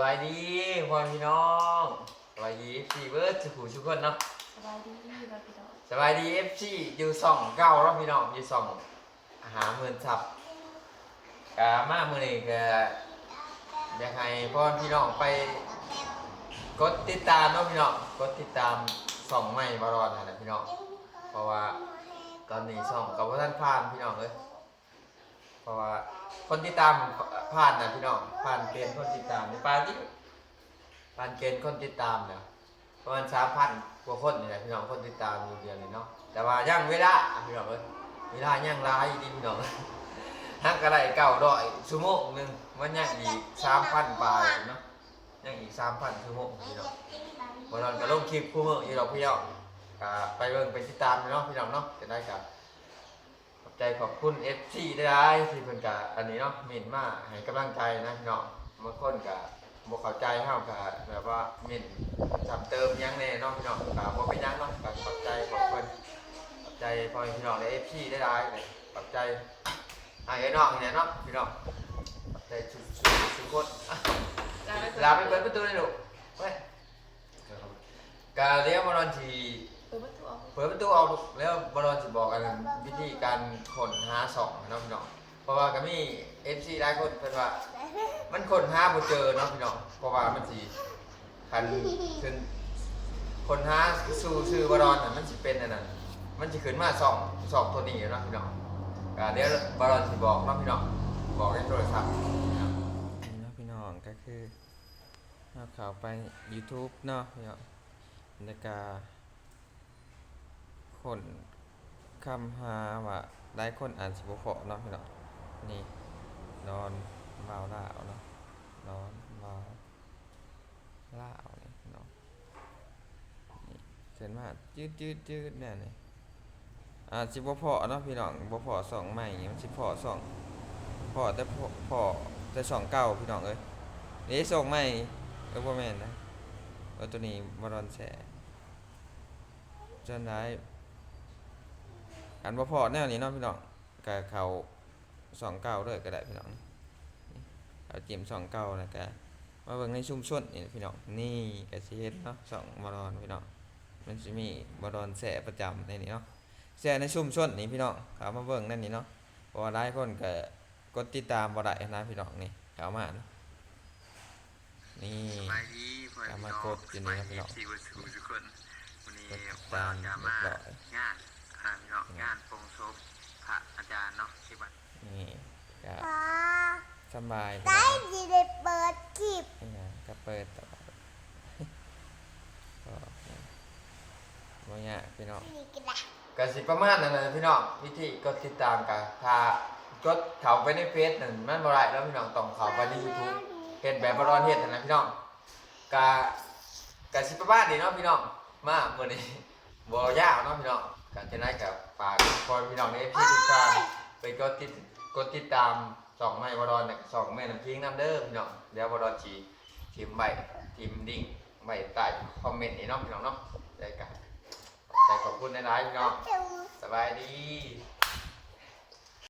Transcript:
บายดีพ่อพี่น้องสบายดีพี่เบิร์ดสุขุทุกคนเนาะสบายดีเราพี่น้องสบายดีเอฟซีอยู่สองเก้าแล้วพี่น้องอยู่สองหาหมื่นซับกามาเมื่อนี้ก็อยากให้พ่อพี่น้องไปกดติดตามเนาะพี่น้องกดติดตามสองไม่บารอนนั่นแหละพี่น้องเพราะว่าตอนนี้สองกับว่าท่านผ่านพี่น้องเลย เพราะว่าคนติดตามผ่านนะพี่น้องผ่านเกณฑ์คนติดตามในปาที่ผ่านเกณฑ์คนติดตามเนี่ยประมาณสามพันกว่าคนนี่แหละพี่น้องคนติดตามอยู่เดียวนี่เนาะแต่ว่ายังเวลาพี่น้องเอ้ยเวลายังร้ายดีพี่น้องฮักกระไรเก่าดอยชั่วโมงหนึ่งมันยังอีกสามพันปลายเนาะยังอีกสามพันชั่วโมงพี่น้องวันนั้นก็ลงคลิปคู่มืออีเราพี่น้องก็ไปเบิ่งไปติดตามเนาะพี่น้องเนาะจะได้กับ ใจขอบคุณ FC ได้ได้ที่เพิ่นกะอันนี้เนาะเมนมาให้กำลังใจนะพี่น้องบางคนกะบ่เข้าใจเฮากะแบบว่าเมนทำเติมยังแน่เนาะพี่น้องฝากว่าไปยังเนาะฝากขอบใจขอบคุณขอบใจพ่อแม่พี่น้องได้พี่ได้ได้เลยขอบใจไอ้น้องเนี่ยเนาะพี่น้องขอบใจสุดสุดสุดคนอะลาไปเปิดประตูเลยลูกเว้ยกาเลี้ยวบอลอนทีเปิดประตูออกเปิดประตูเอาลูกแล้วบอลอนจะบอกกันวิธีการขนหาสองเนาะพี่น้องเพราะว่าก็มีเอฟซีหลายคนเพิ่นว่า มันคนหาบ่เจอเนาะพี่น้องเพราะว่ามันสิคันขึ้นคนหาสู่ชื่อบารอนน่ะมันสิเป็นอันนั้นมันสิขึ้นมาสองสองตัวนี้เนาะพี่น้องก็เดี๋ยวบารอนสิบอกเนาะพี่น้องบอกในโทรศัพท์นี่เนาะพี่น้องก็คือเอาข่าวไป YouTube เนาะพี่น้องแล้วก็ คนคำหาว่าหลายคนอ่านสิบ่พอเนาะพี่น้องนี่นอนเมาล้าเนาะนอนเมาล้าเนี่ยเนาะนี่เส้นมาจืดจืดจืดเนี่ยนี่อ่าสิบ่พอเนาะพี่น้องบ่พอสองใหม่มันสิพอสองพอแต่พอแต่สองเก่าพี่น้องเอ้ยนี่ส่งใหม่เออบ่แม่นนะเออตัวนี้บ่รอนแสจนได้ อันบ่พอแนวนี้เนาะพี่น้องก็เขาสองเก้าด้วยก็ได้พี่น้องเอาจิ้มสองเก้านะกะมาเบิ่งในชุมชนนี่พี่น้องนี่กะสิเฮ็ดเนาะสองบอลอนพี่น้องมันสิมีบอลอนแสประจำในนี้เนาะแสในชุมชนนี่พี่น้องเขามาเบิ่งนั่นนี่เนาะเพราะว่าหลายคนก็กดติดตามบ่ได้นะพี่น้องนี่เขามานะนี่สบายดีพ่อแม่เอามากดอยู่นี่พี่น้องกดตามเรียบร้อย งานอ่าพี่น้องงานปรงศพพระอาจารย์เนาะที่วัด นี่ก็ ป้า สำ บายพี่ได้น้องดีได้เปิดคลิปนี่นะก็เปิดตลอดก็บ่ยากพี่น้องนี่ก็ได้ก็สิประมาณนั้นแหละพี่น้องวิธีกดติดตามกันถ้ากดเข้าไปในเฟซนั่นมันบ่ได้แล้วพี่น้องต้องเข้าไปใน YouTube เฮ็ดแบบบ่รอนเฮ็ดนั่นนะพี่น้องกะกะสิประมาณนี้เนาะพี่น้องมามื้อนี้บ่ยาวเนาะพี่น้องก็จะได้กับฝากพ่อพี่น้องในพี่ทุกท่านไปกดติดกดติดตาม สองไม้บ่รอนเนี่ยสองแม่น้ำพิงน้ำเดิมเนาะเดี๋ยวบ่รอนจีทีมใบทีมดิ่งใบใต้คอมเมนต์นี่เนาะพี่น้องเนาะได้กันใจขอบคุณหลายๆพี่น้องจะสบายดี